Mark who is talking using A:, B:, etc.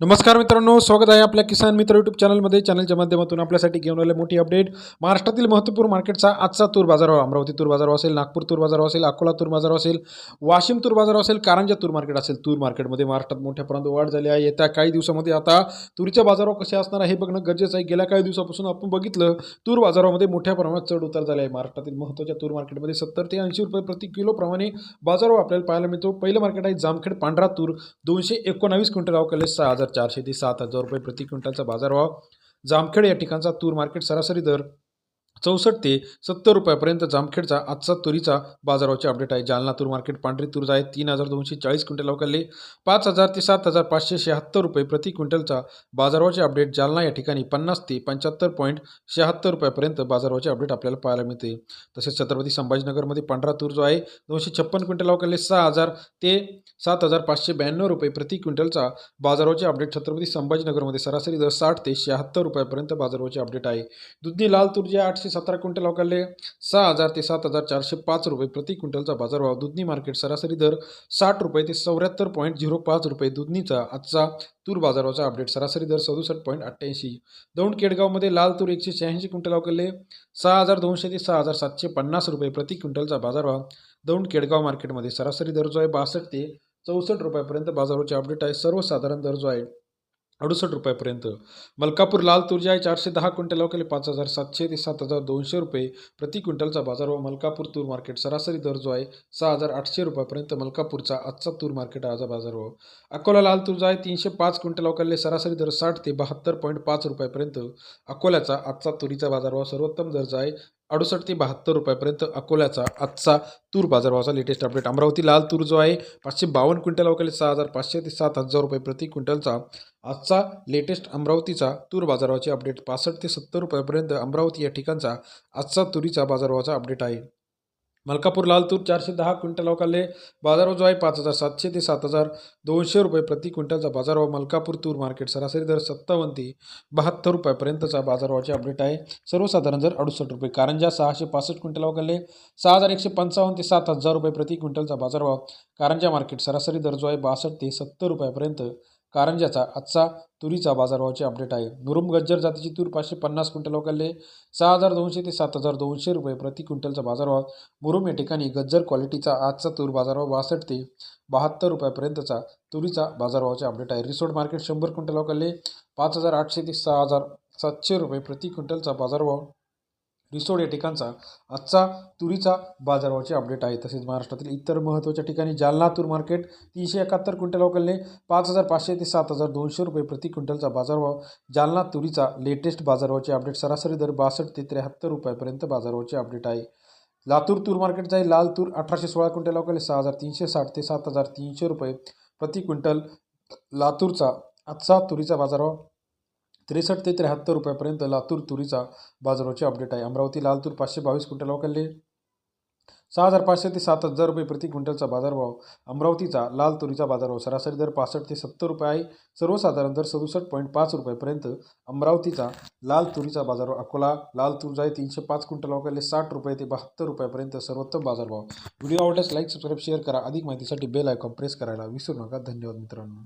A: नमस्कार मित्रांनो स्वागत आहे आपल्या किसान मित्र यूट्यूब चॅनलमध्ये चॅनलच्या माध्यमातून आपल्यासाठी घेऊन आले मोठी अपडेट महाराष्ट्रातील महत्त्वपूर्ण मार्केटचा आजचा तूर बाजार हो अमरावती तूर बाजार असेल नागपूर तूर बाजार असेल अकोला तूर बाजार असेल वाशिम तूर बाजार असेल कारंजा तूर मार्केट असेल तूर मार्केटमध्ये महाराष्ट्रात मोठ्या प्रमाणात वाढ झाली आहे. येत्या काही दिवसामध्ये आता तुरीच्या बाजारावर कसे असणार हे बघणं गरजेचं आहे. गेल्या काही दिवसापासून आपण बघितलं तूर बाजारामध्ये मोठ्या प्रमाणात चढ उतार झाले आहे. महाराष्ट्रातील महत्त्वाच्या तूर मार्केटमध्ये सत्तर ते ऐंशी रुपये प्रति किलोप्रमाणे बाजारावर आपल्याला पाहायला मिळतो. पहिलं मार्केट आहे जामखेड पांढरा तूर. दोनशे एकोणावीस क्विंटल अवकाले सहा हजार चारशे ते सात हजार रुपये प्रति क्विंटलचा बाजारभाव. जामखेड या ठिकाणचा तूर मार्केट सरासरी दर चौसष्ट ते सत्तर रुपयापर्यंत जामखेडचा आजचा तुरीचा बाजाराचे अपडेट आहे. जालना तूर मार्केट पांढरी तूर आहे तीन हजार दोनशे चाळीस क्विंटल अवकाले पाच हजार ते सात हजार पाचशे शहात्तर रुपये प्रति क्विंटलचा बाजाराचे अपडेट जालना या ठिकाणी पन्नास ते पंच्याहत्तर पॉईंट शहात्तर रुपयापर्यंत बाजारावरचे अपडेट आपल्याला पाहायला मिळते. तसेच छत्रपती संभाजीनगरमध्ये पांढरा तूर जो आहे दोनशे छप्पन क्विंटल अवकाले सहा हजार ते सात हजार पाचशे ब्याण्णव रुपये प्रति क्विंटलचा बाजाराचे अपडेट छत्रपती संभाजीनगरमध्ये सरासरी दर साठ ते शहात्तर रुपयापर्यंत बाजारावरचे अपडेट आहे. दुधनी लाल तूर जे आठशे सतरा क्विंटल अवकाळले. सहा हजार ते सात हजार चारशे पाच रुपये प्रति क्विंटलचा बाजारभाव. दुधनी मार्केट सरासरी दर साठ रुपये ते चौऱ्याहत्तर पॉईंट झिरो पाच रुपये दुधनीचा आजचा तूर बाजाराचा अपडेट सरासरी दर सदुसष्ट पॉईंट अठ्ठ्याऐंशी. दौंड केडगावमध्ये लाल तूर एकशे शहाऐंशी क्विंटल अवकाले सहा हजार दोनशे ते सहा हजार सातशे पन्नास रुपये प्रति क्विंटलचा बाजारभाव. दौंड केडगाव मार्केटमध्ये सरासरी दर जो आहे बासष्ट ते चौसष्ट रुपयापर्यंत बाजाराचे अपडेट आहे. सर्वसाधारण दर जो आहे अडुसष्ट रुपयापर्यंत. मलकापूर लाल तुरजा आहे चारशे दहा क्विंटल अवकाले पाच हजार सातशे ते सात हजार दोनशे रुपये प्रति क्विंटलचा बाजार व मलकापूर तूर मार्केट सरासरी दर जो आहे सहा हजार आठशे रुपयापर्यंत मलकापूरचा आजचा तूर मार्केट आजचा व अकोला लाल तुर्जा आहे तीनशे पाच क्विंटल अवकाले सरासरी दर साठ ते बहात्तर पॉईंट पाच रुपयापर्यंत अकोल्याचा आजचा तुरीचा बाजारभाव सर्वोत्तम दर्जा आहे अडुसष्ट ते बहात्तर रुपयापर्यंत अकोल्याचा आजचा तूर बाजारभावाचा लेटेस्ट अपडेट अमरावती लाल तूर जो आहे पाचशे बावन्न क्विंटल अवकाळी सहा हजार पाचशे ते सात हजार रुपये प्रति क्विंटलचा आजचा लेटेस्ट अमरावतीचा तूर बाजाराचे अपडेट पासष्ट ते सत्तर रुपयापर्यंत अमरावती या ठिकाणचा आजचा तुरीचा बाजारभावाचा अपडेट आहे. मलकापूर लाल तूर चारशे दहा क्विंटल अवकाले बाजारभाव जो आहे पाच हजार सातशे ते सात हजार दोनशे रुपये प्रति क्विंटलचा बाजारभाव मलकापूर तूर मार्केट सरासरी दर सत्तावन्न ते बहात्तर रुपयापर्यंतचा बाजारभावाचे अपडेट आहे. सर्वसाधारण दर अडुसष्ट रुपये कारंजा सहाशे पासष्ट क्विंटल अवकाले सहा हजार एकशे पंचावन्न ते सात हजार रुपये प्रति क्विंटलचा बाजारभाव कारंजा मार्केट सरासरी दर जो आहे बासष्ट ते सत्तर रुपयापर्यंत कारंजाचा आजचा तुरीचा बाजारभावाचे अपडेट आहे. मुरुम गज्जर जातीची तूर पाचशे पन्नास क्विंटल वगळले सहा हजार दोनशे ते सात हजार दोनशे रुपये प्रति क्विंटलचा बाजारभाव. मुरुम या ठिकाणी गज्जर क्वालिटीचा आजचा तूर बाजारभाव बासष्ट ते बहात्तर रुपयापर्यंतचा तुरीचा बाजारभावाचे अपडेट आहे. रिसोर्ट मार्केट शंभर क्विंटल वगळले पाच हजार आठशे ते सहा हजार सातशे रुपये प्रति क्विंटलचा बाजारभाव. रिसोड या ठिकाणचा आजचा तुरीचा बाजारभावाचे अपडेट आहे. तसेच महाराष्ट्रातील इतर महत्त्वाच्या ठिकाणी जालना तूर मार्केट तीनशे एकाहत्तर क्विंटल अवकलने पाच हजार पाचशे ते सात हजार दोनशे रुपये प्रति क्विंटलचा बाजारभाव. जालना तुरीचा लेटेस्ट बाजारभावाचे अपडेट सरासरी दर बासष्ट ते त्र्याहत्तर रुपयापर्यंत बाजारभावाचे अपडेट आहे. लातूर तूर मार्केटचा आहे. लाल तूर अठराशे सोळा क्विंटल अवकाले सहा हजार तीनशे साठ ते सात हजार तीनशे रुपये प्रति क्विंटल. लातूरचा आजचा तुरीचा बाजारभाव त्रेसष्ट ते त्र्याहत्तर रुपयापर्यंत लातूर तुरीचा बाजाराचे अपडेट आहे. अमरावती लाल तूर पाचशे बावीस क्विंटल अवकाले सहा हजार पाचशे ते सात हजार रुपये प्रति क्विंटलचा बाजारभाव. अमरावतीचा लाल तुरीचा बाजारभाव सरासरी दर पासष्ट ते सत्तर रुपये आहे. सर्वसाधारण दर सदुसष्ट पॉईंट पाच रुपयापर्यंत अमरावतीचा लाल तुरीचा बाजारभाव अकोला लाल तूर जाय तीनशे पाच क्विंटल अवकाले साठ रुपये ते बहात्तर रुपयापर्यंत सर्वोत्तम बाजारभाव. व्हिडिओ आवडल्यास लाईक सबस्क्राईब शेअर करा. अधिक माहितीसाठी बेल आयकॉन प्रेस करायला विसरू नका. धन्यवाद मित्रांनो.